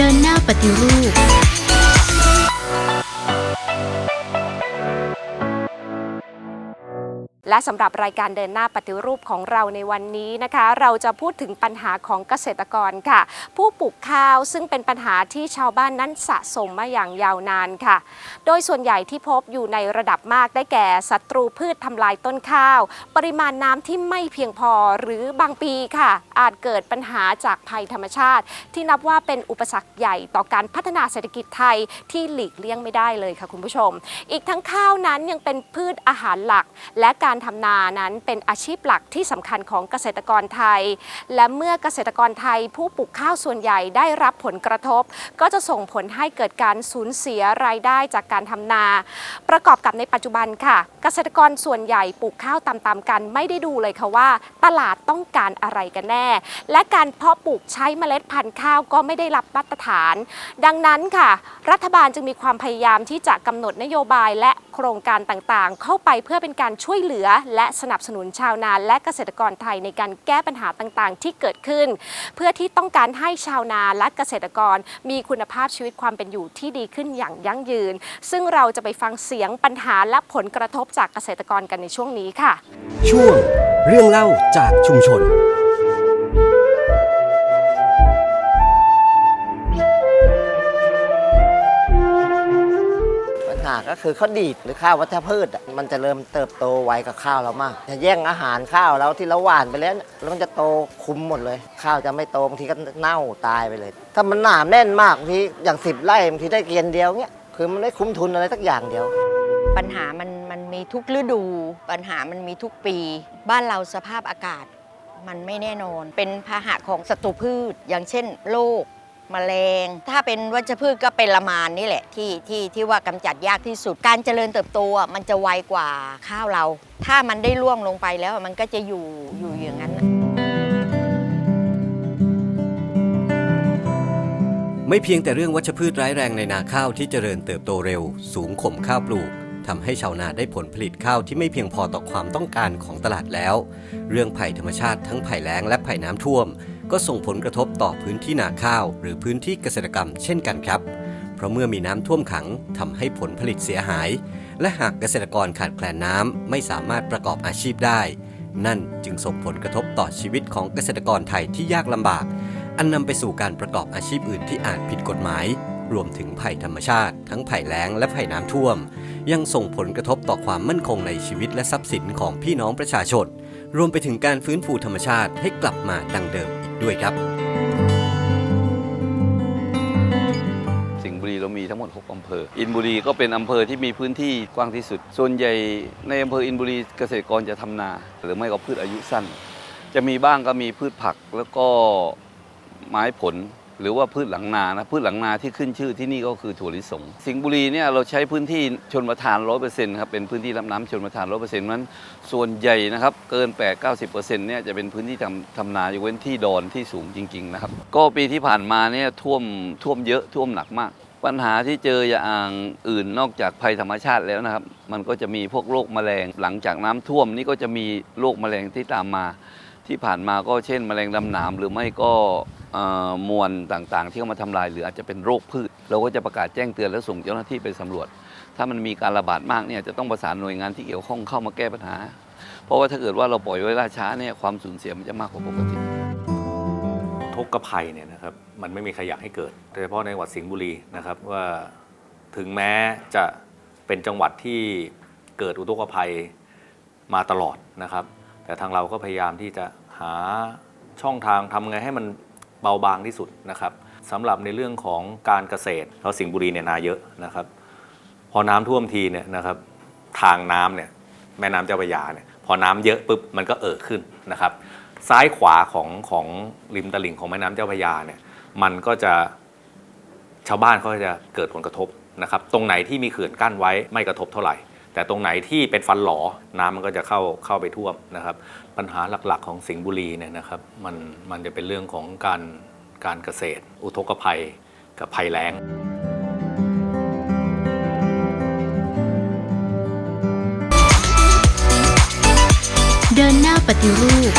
เดินหน้าปฏิรูป และสำหรับรายการเดินหน้าปฏิรูปของเราในวันนี้นะคะ เราจะพูดถึงปัญหาของเกษตรกรค่ะ ผู้ปลูกข้าวซึ่งเป็นปัญหาที่ชาวบ้านนั้นสะสมมาอย่างยาวนานค่ะ โดยส่วนใหญ่ที่พบอยู่ในระดับมากได้แก่ศัตรูพืชทำลายต้นข้าว ปริมาณน้ำที่ไม่เพียงพอหรือบางปีค่ะ อาจเกิดปัญหาจากภัยธรรมชาติ ที่นับว่าเป็นอุปสรรคใหญ่ต่อการพัฒนาเศรษฐกิจไทยที่หลีกเลี่ยงไม่ได้เลยค่ะคุณผู้ชม อีกทั้งข้าวนั้นยังเป็นพืชอาหารหลัก และการทำนานั้นเป็นอาชีพหลักที่สำคัญของเกษตรกรไทย และเมื่อเกษตรกรไทยผู้ปลูกข้าวส่วนใหญ่ได้รับผลกระทบ ก็จะส่งผลให้เกิดการสูญเสียรายได้จากการทำนา ประกอบกับในปัจจุบันค่ะ เกษตรกรส่วนใหญ่ปลูกข้าวตามๆกัน ไม่ได้ดูเลยค่ะว่า ตลาดต้องการอะไรกันแน่ และการเพาะปลูกใช้เมล็ดพันธุ์ข้าวก็ไม่ได้รับมาตรฐาน ดังนั้นค่ะ รัฐบาลจึงมีความพยายามที่จะกำหนดนโยบายและโครงการต่างๆ เข้าไปเพื่อเป็นการช่วยเหลือและสนับสนุนชาวนาและเกษตรกรไทยในการแก้ปัญหาต่างๆ ที่เกิดขึ้น เพื่อที่ต้องการให้ชาวนาและเกษตรกร มีคุณภาพชีวิตความเป็นอยู่ที่ดีขึ้นอย่างยั่งยืน ซึ่งเราจะไปฟังเสียงปัญหาและผลกระทบจากเกษตรกรกันในช่วงนี้ค่ะ ช่วงเรื่องเล่าจากชุมชน ก็คือข้าวดีดหรือข้าววัชพืชอะมันจะเริ่มเติบโตไวกับข้าวเรามากจะแย่งอาหารข้าวเราที่เราหว่านไปแล้วเนี่ยแล้วมันจะโตคุมหมดเลย ข้าวจะไม่โตบางทีก็เน่าตายไปเลย ถ้ามันหนาแน่นมากบางทีอย่างสิบไร่บางทีได้เกียนเดียวเนี่ยคือมันไม่คุ้มทุนอะไรสักอย่างเดียว ปัญหามันมันมีทุกฤดู ปัญหามันมีทุกปี บ้านเราสภาพอากาศ มันไม่แน่นอน เป็นพาหะของศัตรูพืช อย่างเช่นโรค แมลง ถ้าเป็นวัชพืชก็เป็นละมานนี่แหละที่ที่ที่ว่ากำจัดยากที่สุด การเจริญเติบโตมันจะไวกว่าข้าวเรา ถ้ามันได้ล่วงลงไปแล้วมันก็จะอยู่อยู่อย่างนั้น ไม่เพียงแต่เรื่องวัชพืชร้ายแรงในนาข้าวที่เจริญเติบโตเร็ว สูงข่มข้าวปลูกทำให้ชาวนาได้ผลผลิตข้าวที่ไม่เพียงพอต่อความต้องการของตลาดแล้ว เรื่องภัยธรรมชาติทั้งภัยแล้งและภัยน้ำท่วม ก็ส่งผลกระทบต่อพื้นที่นาข้าว หรือพื้นที่เกษตรกรรมเช่นกันครับ เพราะเมื่อมีน้ำท่วมขังทำให้ผลผลิตเสียหาย และหากเกษตรกรขาดแคลนน้ำไม่สามารถประกอบอาชีพได้ นั่นจึงส่งผลกระทบต่อชีวิตของเกษตรกรไทยที่ยากลำบาก อันนำไปสู่การประกอบอาชีพอื่นที่อาจผิดกฎหมาย รวมถึงภัยธรรมชาติ ทั้งภัยแล้งและภัยน้ำท่วม ยังส่งผลกระทบต่อความมั่นคงในชีวิตและทรัพย์สินของพี่น้องประชาชน รวมไปถึงการฟื้นฟูธรรมชาติให้กลับมาดังเดิมอีกด้วยครับ สิงห์บุรีเรามีทั้งหมด 6 อำเภอ อินบุรีก็เป็นอำเภอที่มีพื้นที่กว้างที่สุด ส่วนใหญ่ในอำเภออินบุรีเกษตรกรจะทำนา หรือไม่ก็พืชอายุสั้น จะมีบ้างก็มีพืชผักแล้วก็ไม้ผล หรือว่าพืชหลังนานะพืชหลังนาที่ขึ้นชื่อที่นี่ก็คือถั่วลิสง สิงห์บุรีเนี่ยเราใช้พื้นที่ชนประทาน100%ครับเป็นพื้นที่รับน้ำชนประทาน100%นั้นส่วนใหญ่นะครับเกิน8-90%เซ็นต์เนี่ยจะเป็นพื้นที่ทำทำนายกเว้นที่ดอนที่สูงจริงๆนะครับก็ปีที่ผ่านมาเนี่ยท่วมท่วมเยอะท่วมหนักมากปัญหาที่เจออย่างอื่นนอกจากภัยธรรมชาติแล้วนะครับ มันก็จะมีพวกโรคแมลง หลังจากน้ำท่วมนี่ก็จะมีโรคแมลงที่ตามมา ที่ผ่านมาก็เช่น แมลงดำหนามหรือไม่ก็มวลต่างๆ ที่เข้ามาทำลายหรืออาจจะเป็นโรคพืช เราก็จะประกาศแจ้งเตือนและส่งเจ้าหน้าที่ไปสำรวจ ถ้ามันมีการระบาดมากเนี่ยจะต้องประสานหน่วยงานที่เกี่ยวข้องเข้ามาแก้ปัญหา เพราะว่าถ้าเกิดว่าเราปล่อยไว้ล่าช้าเนี่ยความสูญเสียมันจะมากกว่าปกติทุกขภัยเนี่ยนะครับมันไม่มีใครอยากให้เกิดโดยเฉพาะในจังหวัดสิงห์บุรีนะครับว่าถึงแม้จะเป็นจังหวัดที่เกิดอุทกภัยมาตลอดนะครับ แต่ทางเราก็พยายามที่จะ หาช่องทางทำไงให้มันเบาบางที่สุดนะครับสำหรับในเรื่องของการเกษตรเราสิงห์บุรีเนี่ยนาเยอะนะครับ พอน้ำท่วมทีเนี่ยนะครับทางน้ำเนี่ยแม่น้ำเจ้าพระยาเนี่ยพอน้ำเยอะปุ๊บมันก็เอ่อขึ้นนะครับ ซ้ายขวาของของริมตลิ่งของแม่น้ำเจ้าพระยาเนี่ยมันก็จะชาวบ้านเขาจะเกิดผลกระทบนะครับ ตรงไหนที่มีเขื่อนกั้นไว้ไม่กระทบเท่าไหร่ แต่ตรงไหนที่เป็นฟันหลอน้ำมันก็จะเข้าเข้าไปท่วมนะครับ ปัญหาหลักๆของสิงห์บุรีเนี่ยนะครับมันมันจะเป็นเรื่องของการการเกษตร อุทกภัยกับภัยแล้งเดินหน้าปฏิรูป